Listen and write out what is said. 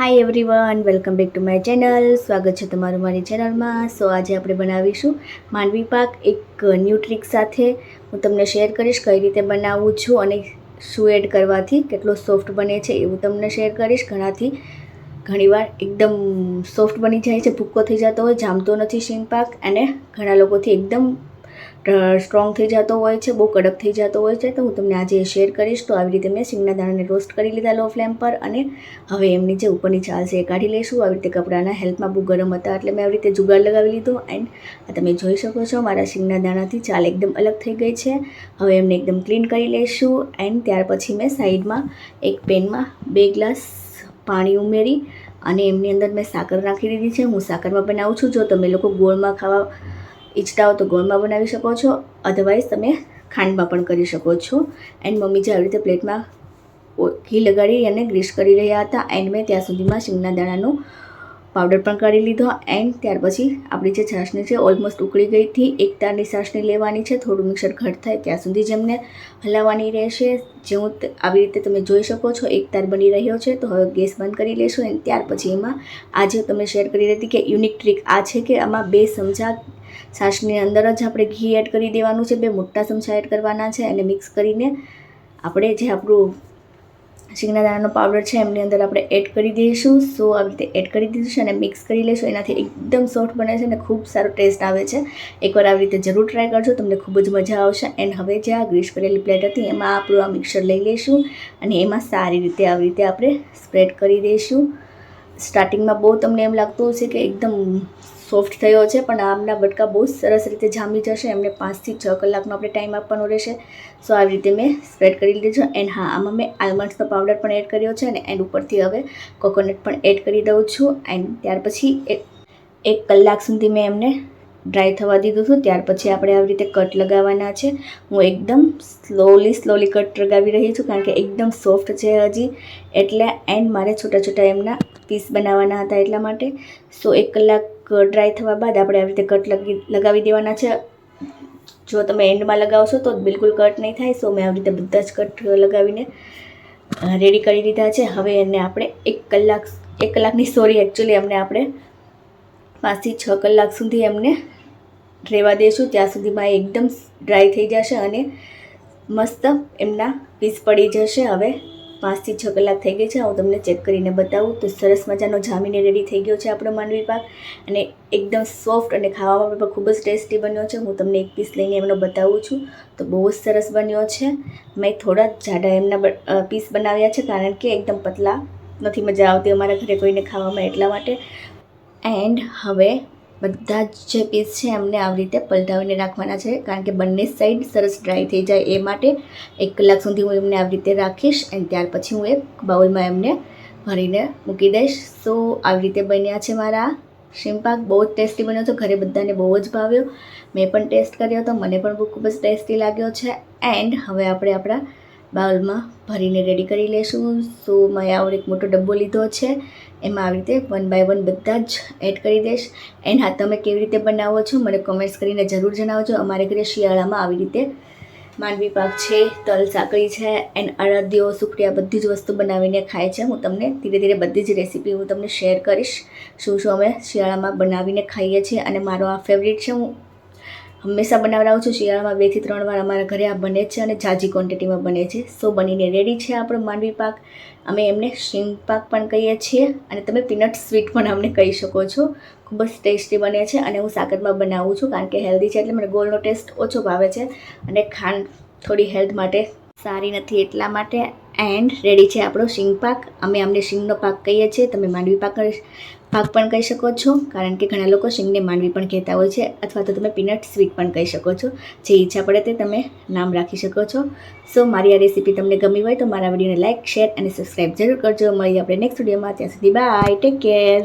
Hi everyone welcome back to my channel સ્વાગત છે તમારું મારી ચેનલમાં સો આજે આપણે બનાવીશું માંડવી પાક એક ન્યૂ ટ્રીક સાથે. હું તમને શેર કરીશ કઈ રીતે બનાવું છું અને શું એડ કરવાથી કેટલો સોફ્ટ બને છે એવું તમને શેર કરીશ. ઘણાથી ઘણીવાર એકદમ સોફ્ટ બની જાય છે, ભૂક્કો થઈ જતો હોય, જામતો નથી શીંગ પાક. અને ઘણા લોકોથી એકદમ સ્ટ્રોંગ થઈ જતો હોય છે, બહુ કડક થઈ જતો હોય છે, તો હું તમને આજે શેર કરીશ. તો આવી રીતે મેં સિંગના દાણાને રોસ્ટ કરી લીધા લો ફ્લેમ પર અને હવે એમની જે ઉપરની છાલ છે એ કાઢી લઈશું. આવી રીતે કપડાના હેલ્થમાં બહુ ગરમ હતા, એટલે મેં આવી રીતે જુગાડ લગાવી લીધો. એન્ડ આ તમે જોઈ શકો છો, મારા સિંગના દાણાથી ચાલ એકદમ અલગ થઈ ગઈ છે. હવે એમને એકદમ ક્લીન કરી લઈશું. એન્ડ ત્યાર પછી મેં સાઈડમાં એક પેનમાં બે ગ્લાસ પાણી ઉમેરી અને એમની અંદર મેં સાકર નાખી દીધી છે. હું સાકરમાં બનાવું છું. જો તમે લોકો ગોળમાં ખાવા ઈચ્છતા હો તો ગોળમાં બનાવી શકો છો અધરવાઇઝ તમે ખાંડમાં પણ કરી શકો છો. એન્ડ મમ્મી જે આવી રીતે પ્લેટમાં ઘી લગાડી અને ગ્રીસ કરી રહ્યા હતા એન્ડ મેં ત્યાં સુધીમાં શીંગના દાણાનો પાવડર પણ કરી લીધો એન્ડ ત્યાર પછી આપણી જે છાશની છે ઓલમોસ્ટ ઉકળી ગઈ હતી. એક તારની છાશની લેવાની છે. થોડું મિક્સર ઘટ થાય ત્યાં સુધી જેમને હલાવવાની રહેશે. જેવું આવી રીતે તમે જોઈ શકો છો, એક તાર બની રહ્યો છે. તો હવે ગેસ બંધ કરી લેશું અને ત્યાર પછી એમાં આજે તમે શેર કરી હતી કે યુનિક ટ્રીક આ છે કે આમાં બે ચમચા છાશની અંદર જ આપણે ઘી એડ કરી દેવાનું છે. બે મોટા ચમચા એડ કરવાના છે. અને મિક્સ કરીને આપણે જે આપણું શીંગના પાવડર છે, એમની અંદર આપણે એડ કરી દઈશું. સો આવી રીતે એડ કરી દીધું અને મિક્સ કરી લઈશું એનાથી એકદમ સોફ્ટ બને છે અને ખૂબ સારો ટેસ્ટ આવે છે. એકવાર આવી રીતે જરૂર ટ્રાય કરજો, તમને ખૂબ જ મજા આવશે. એન્ડ હવે જે આ ગ્રીસ કરેલી પ્લેટ હતી, એમાં આપણું આ મિક્સર લઈ લઈશું અને એમાં સારી રીતે આવી રીતે આપણે સ્પ્રેડ કરી દઈશું. સ્ટાર્ટિંગમાં બહુ તમને એમ લાગતું હશે કે એકદમ સોફ્ટ થયો છે, પણ આમના બટકા બહુ સરસ રીતે જામી જશે, એમને પાંચથી છ કલાકનો આપણે ટાઈમ આપવાનો રહેશે. સો આવી રીતે મેં સ્પ્રેડ કરી લીધો એન્ડ હા, આમાં મેં આલમંડ્સનો પાવડર પણ એડ કર્યો છે, અને એન્ડ ઉપરથી હવે કોકોનટ પણ એડ કરી દઉં છું, એન્ડ ત્યાર પછી એક કલાક સુધી મેં એમને ડ્રાય થવા દીધું હતું, ત્યાર પછી આપણે આવી રીતે કટ લગાવવાના છે. હું એકદમ સ્લોલી સ્લોલી કટ લગાવી રહી છું, કારણ કે એકદમ સોફ્ટ છે હજી, એટલે એન્ડ મારે છોટા છોટા એમના પીસ બનાવવાના હતા એટલા માટે. સો એક કલાક ડ્રાય થવા બાદ આપણે આવી રીતે કટ લગી, લગાવી દેવાના છે. જો તમે એન્ડમાં લગાવશો તો બિલકુલ કટ નહીં થાય સો મેં આવી રીતે બધા જ કટ લગાવીને રેડી કરી દીધા છે. હવે એને આપણે એક કલાક, એક કલાકની સોરી એકચ્યુઅલી એમને આપણે પાંચથી છ કલાક સુધી એમને રહેવા દઈશું ત્યાં સુધીમાં એકદમ ડ્રાય થઈ જશે અને મસ્ત એમના પીસ પડી જશે. હવે પાંચથી છ કલાક થઈ ગઈ છે. હું તમને ચેક કરીને બતાવું તો સરસ મજાનો જામીને રેડી થઈ ગયો છે આપણો માંડવી પાક. અને એકદમ સોફ્ટ અને ખાવામાં પણ ખૂબ જ ટેસ્ટી બન્યો છે. હું તમને એક પીસ લઈને એમનો બતાવું છું. તો બહુ જ સરસ બન્યો છે. મેં થોડા જાડા એમના પીસ બનાવ્યા છે કારણ કે એકદમ પતલા નથી મજા આવતી અમારા ઘરે કોઈને ખાવામાં એટલા માટે. એન્ડ હવે બધા જ જે પીસ છે એમને આવી રીતે પલટાવીને રાખવાના છે. કારણ કે બંને સાઈડ સરસ ડ્રાય થઈ જાય એ માટે એક કલાક સુધી હું એમને આવી રીતે રાખીશ અને ત્યાર પછી હું એક બાઉલમાં એમને ભરીને મૂકી દઈશ. સો આવી રીતે બન્યા છે મારા શિમપાક. બહુ જ ટેસ્ટી બન્યો હતો ઘરે બધાને બહુ જ ભાવ્યો. મેં પણ ટેસ્ટ કર્યો હતો મને પણ બહુ ખૂબ જ ટેસ્ટી લાગ્યો છે. એન્ડ હવે આપણે આપણા બાઉલમાં ભરીને રેડી કરી લઈશું સો મેં આવો એક મોટો ડબ્બો લીધો છે. એમાં આવી રીતે વન બાય વન બધા જ એડ કરી દઈશ. એન્ડ હા, તમે કેવી રીતે બનાવો છો મને કોમેન્ટ્સ કરીને જરૂર જણાવજો. અમારે ઘરે શિયાળામાં આવી રીતે માંડવી પાક છે, તલ સાંકળી છે એન્ડ અડદિયો સુકડિયા બધી જ વસ્તુ બનાવીને ખાય છે. હું તમને ધીરે ધીરે બધી જ રેસીપી હું તમને શેર કરીશ. શું શું અમે શિયાળામાં બનાવીને ખાઈએ છીએ અને મારો આ ફેવરિટ છે, હું હંમેશા બનાવડાવું છું. શિયાળામાં બેથી ત્રણ વાર અમારા ઘરે આ બને છે અને ઝાઝી ક્વોન્ટિટીમાં બને છે. સો બનીને રેડી છે આપણો માંડવી પાક. અમે એમને શીંગ પાક પણ કહીએ છીએ અને તમે પીનટ સ્વીટ પણ અમને કહી શકો છો. ખૂબ જ ટેસ્ટી બને છે અને હું સાકરમાં બનાવું છું કારણ કે હેલ્ધી છે એટલે મને ગોળનો ટેસ્ટ ઓછો ભાવે છે અને ખાંડ થોડી હેલ્થ માટે સારી નથી એટલા માટે એન્ડ રેડી છે આપણો સિંગ પાક. અમે અમને સિંગનો પાક કહીએ છીએ. તમે માંડવી પાક પાક પણ કહી શકો છો. કારણ કે ઘણા લોકો સિંગને માંડવી પણ કહેતા હોય છે. અથવા તો તમે પીનટ સ્વીટ પણ કહી શકો છો. જે ઈચ્છા પડે તે તમે નામ રાખી શકો છો. સો, મારી આ રેસીપી તમને ગમી હોય તો મારા વિડીયોને લાઇક શેર અને સબસ્ક્રાઈબ જરૂર કરજો. મળીએ આપણે નેક્સ્ટ વિડીયોમાં. ત્યાં સુધી બાય ટેક કેર